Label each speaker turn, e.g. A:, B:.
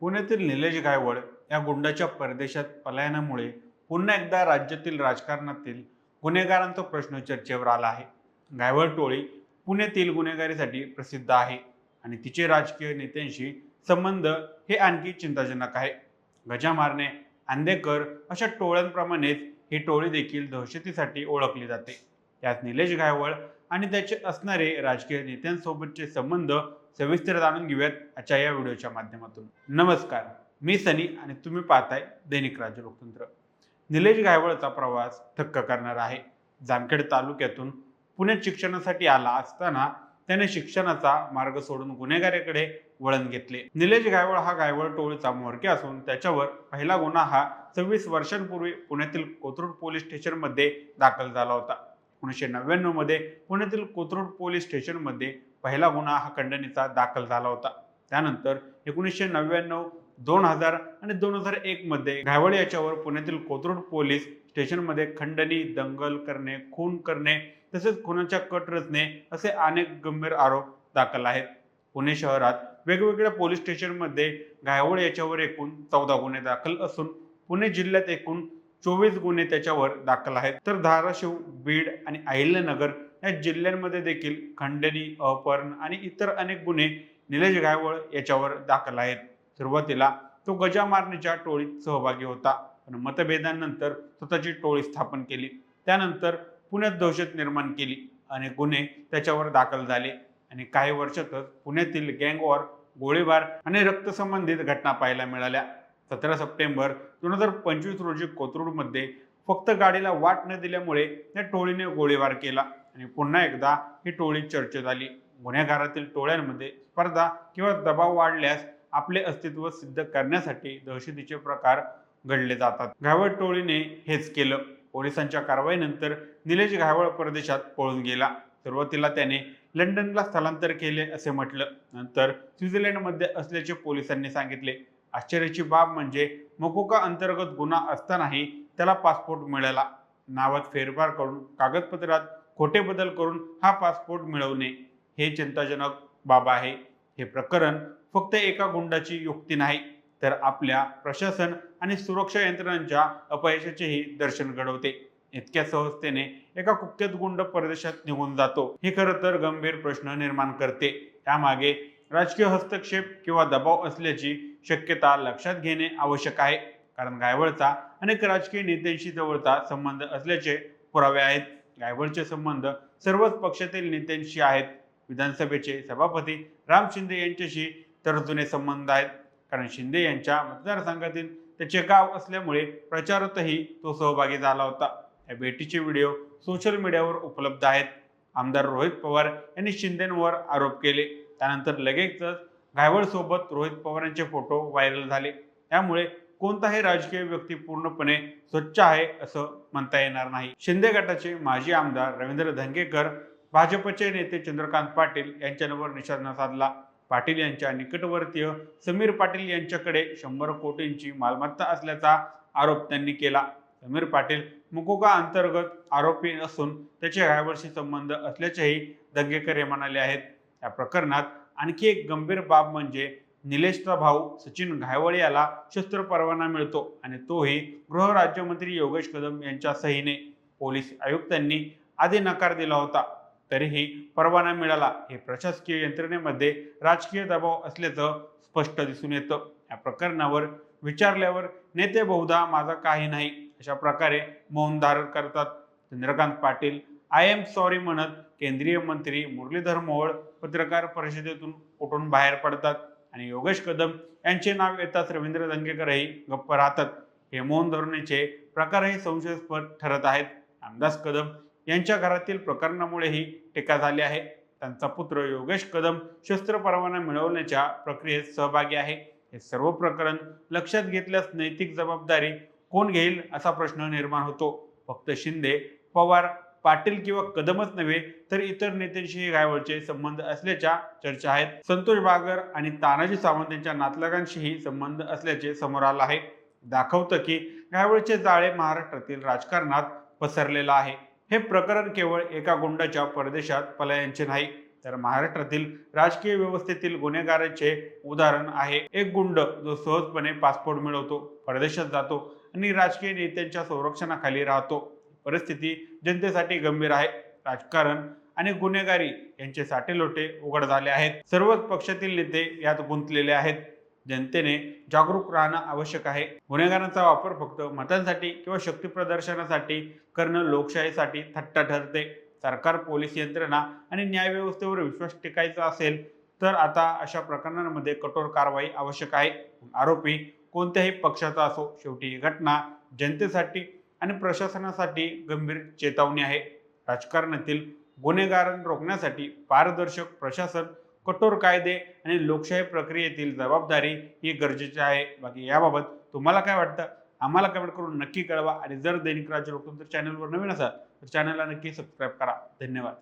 A: पुण्यातील निलेश गायवळ या गुंडाच्या परदेशात पलायनामुळे पुन्हा एकदा राज्यातील राजकारणातील गुन्हेगारांचा प्रश्न चर्चेवर आला आहे. गायवळ टोळी पुण्यातील गुन्हेगारीसाठी प्रसिद्ध आहे आणि तिचे राजकीय नेत्यांशी संबंध हे आणखी चिंताजनक आहे. गजा मारणे आंदेकर अशा टोळ्यांप्रमाणेच ही टोळी देखील दहशतीसाठी ओळखली जाते. यात निलेश गायवळ आणि त्याचे असणारे राजकीय नेत्यांसोबतचे संबंध सविस्तर जाणून घेऊयात आजच्या या व्हिडिओच्या माध्यमातून. नमस्कार मी सनी आणि तुम्ही पाहताय दैनिक राज्य लोकतंत्र. निलेश गायवळचा प्रवास थक्क करणार आहे. जामखेड तालुक्यातून पुण्यात शिक्षणासाठी आला असताना त्याने शिक्षणाचा मार्ग सोडून गुन्हेगारीकडे वळण घेतले. निलेश गायवळ हा गायवळ टोळीचा म्होरक्या असून त्याच्यावर पहिला गुन्हा हा सव्वीस वर्षांपूर्वी पुण्यातील कोथरूड पोलीस स्टेशनमध्ये दाखल झाला होता. एकोणीसशे नव्याण्णवमध्ये पुण्यातील कोथरूड पोलीस स्टेशनमध्ये पहिला गुन्हा हा खंडणीचा दाखल झाला होता. त्यानंतर एकोणीसशे नव्याण्णव दोन हजार आणि दोन हजार एकमध्ये घायवळ याच्यावर पुण्यातील कोथरूड पोलीस स्टेशनमध्ये खंडणी दंगल करणे खून करणे तसेच खुनाच्या कट रचणे असे अनेक गंभीर आरोप दाखल आहेत. पुणे शहरात वेगवेगळ्या पोलीस स्टेशनमध्ये घायवळ याच्यावर एकूण चौदा गुन्हे दाखल असून पुणे जिल्ह्यात एकूण चोवीस गुन्हे त्याच्यावर दाखल आहेत. तर धाराशिव बीड आणि अहिल्यानगर या जिल्ह्यांमध्ये देखील खंडणी अपहरण आणि इतर अनेक गुन्हे निलेश गायवळ याच्यावर दाखल आहेत. सुरुवातीला तो गजा मारण्याच्या टोळीत सहभागी होता पण मतभेदांनंतर स्वतःची टोळी स्थापन केली. त्यानंतर पुण्यात दहशत निर्माण केली अनेक गुन्हे त्याच्यावर दाखल झाले आणि काही वर्षातच पुण्यातील गँगवॉर गोळीबार आणि रक्तसंबंधित घटना पाहायला मिळाल्या. सतरा सप्टेंबर दोन हजार पंचवीस रोजी कोथरूडमध्ये फक्त गाडीला वाट न दिल्यामुळे या टोळीने गोळीबार केला. आणि पुन्हा एकदा ही टोळी चर्चेत आली. गुन्हेगारातील टोळ्यांमध्ये स्पर्धा किंवा दबाव वाढल्यास आपले अस्तित्व सिद्ध करण्यासाठी दहशतीचे प्रकार घडले जातात. घावळ टोळीने हेच केलं. पोलिसांच्या कारवाईनंतर निलेश घावळ परदेशात पळून गेला. सुरुवातीला त्याने लंडनला स्थलांतर केले असे म्हटलं. नंतर स्वित्झर्लंडमध्ये असल्याचे पोलिसांनी सांगितले. आश्चर्याची बाब म्हणजे मकोका अंतर्गत गुन्हा असतानाही त्याला पासपोर्ट मिळाला. नावात फेरफार करून कागदपत्रात खोटे बदल करून हा पासपोर्ट मिळवणे हे चिंताजनक बाब आहे. हे प्रकरण फक्त एका गुंडाची युक्ती नाही तर आपल्या प्रशासन आणि सुरक्षा यंत्रणांच्या अपयशाचेही दर्शन घडवते. इतक्या सहजतेने एका कुख्यात गुंड परदेशात निघून जातो. हे खरं तर गंभीर प्रश्न निर्माण करते. त्यामागे राजकीय हस्तक्षेप किंवा दबाव असल्याची शक्यता लक्षात घेणे आवश्यक आहे. कारण गायवळचा अनेक राजकीय नेत्यांशी जवळचा संबंध असल्याचे पुरावे आहेत. गायवळचे संबंध सर्वच पक्षातील नेत्यांशी आहेत. विधानसभेचे सभापती राम शिंदे यांच्याशी तर जुने संबंध आहेत. कारण शिंदे यांच्या मतदारसंघातील त्याचे गाव असल्यामुळे प्रचारातही तो सहभागी झाला होता. या भेटीचे व्हिडिओ सोशल मीडियावर उपलब्ध आहेत. आमदार रोहित पवार यांनी शिंदेंवर आरोप केले. त्यानंतर लगेचच घायवळ सोबत रोहित पवारांचे फोटो व्हायरल झाले. त्यामुळे कोणताही राजकीय व्यक्ती पूर्णपणे स्वच्छ आहे असं म्हणता येणार नाही. शिंदे गटाचे माजी आमदार रवींद्र धंगेकर भाजपचे नेते चंद्रकांत पाटील यांच्यावर निशाणा साधला. पाटील यांच्या निकटवर्तीय समीर पाटील यांच्याकडे शंभर कोटींची मालमत्ता असल्याचा आरोप त्यांनी केला. समीर पाटील मुकोका अंतर्गत आरोपी असून त्याचे यावर्षी संबंध असल्याचेही दंगेकर हे म्हणाले आहेत. या प्रकरणात आणखी एक गंभीर बाब म्हणजे निलेशचा भाऊ सचिन घायवळे याला शस्त्र परवाना मिळतो आणि तोही गृहराज्यमंत्री योगेश कदम यांच्या सहीने पोलीस आयुक्तांनी आधी नकार दिला होता. तरीही परवाना मिळाला हे प्रशासकीय यंत्रणेमध्ये राजकीय दबाव असल्याचं स्पष्ट दिसून येतं. या प्रकरणावर विचारल्यावर नेते बहुधा माझा काही नाही अशा प्रकारे मौन धारण करतात. Chandrakant Patil I am sorry म्हणत केंद्रीय मंत्री मुरलीधर मोहोळ पत्रकार परिषदेतून उठून बाहेर पडतात. आणि योगेश कदम यांचे नाव येताच रवींद्र दंगेकरही गप्प राहतात. हे मौन धोरणेचे प्रकारही संशयास्पद ठरत आहेत. रामदास कदम यांच्या घरातील प्रकरणामुळेही टीका झाली आहे. त्यांचा पुत्र योगेश कदम शस्त्र परवाना मिळवण्याच्या प्रक्रियेत सहभागी आहे. हे सर्व प्रकरण लक्षात घेतल्यास नैतिक जबाबदारी कोण घेईल असा प्रश्न निर्माण होतो. फक्त शिंदे पवार पाटील किंवा कदमच नव्हे तर इतर नेत्यांशीही गायवळचे संबंध असल्याच्या चर्चा आहेत. संतोष बागर आणि तानाजी सावंत यांच्या नातलगांशीही संबंध असल्याचे समोर आलं आहे. दाखवतं की गायवळचे जाळे महाराष्ट्रातील राजकारणात पसरलेलं आहे. हे प्रकरण केवळ एका गुंडाच्या परदेशात पलायनचे नाही तर महाराष्ट्रातील राजकीय व्यवस्थेतील गुन्हेगाराचे उदाहरण आहे. एक गुंड जो सहजपणे पासपोर्ट मिळवतो परदेशात जातो आणि राजकीय नेत्यांच्या संरक्षणाखाली राहतो. परिस्थिती जनतेसाठी गंभीर आहे. राजकारण आणि गुन्हेगारी यांचे साटेलोटे उघड झाले आहेत. सर्वच पक्षातील नेते यात गुंतलेले आहेत. जनतेने जागरूक राहणं आवश्यक आहे. गुन्हेगारांचा वापर फक्त मतांसाठी किंवा शक्ती प्रदर्शनासाठी करणं लोकशाहीसाठी थट्टा ठरते. सरकार पोलीस यंत्रणा आणि न्यायव्यवस्थेवर विश्वास टिकायचा असेल तर आता अशा प्रकरणांमध्ये कठोर कारवाई आवश्यक आहे. आरोपी कोणत्याही पक्षाचा असो शेवटी ही घटना जनतेसाठी आणि प्रशासनासाठी गंभीर चेतावणी आहे. राजकारणातील गुन्हेगार रोखण्यासाठी पारदर्शक प्रशासन कठोर कायदे आणि लोकशाही प्रक्रियेतील जबाबदारी ही गरजेची आहे. बाकी याबाबत तुम्हाला काय वाटतं? आम्हाला कमेंट करून नक्की कळवा. आणि जर दैनिक राज्य लोकतंत्र चॅनलवर नवीन असाल तर चॅनलला नक्की सबस्क्राईब करा. धन्यवाद.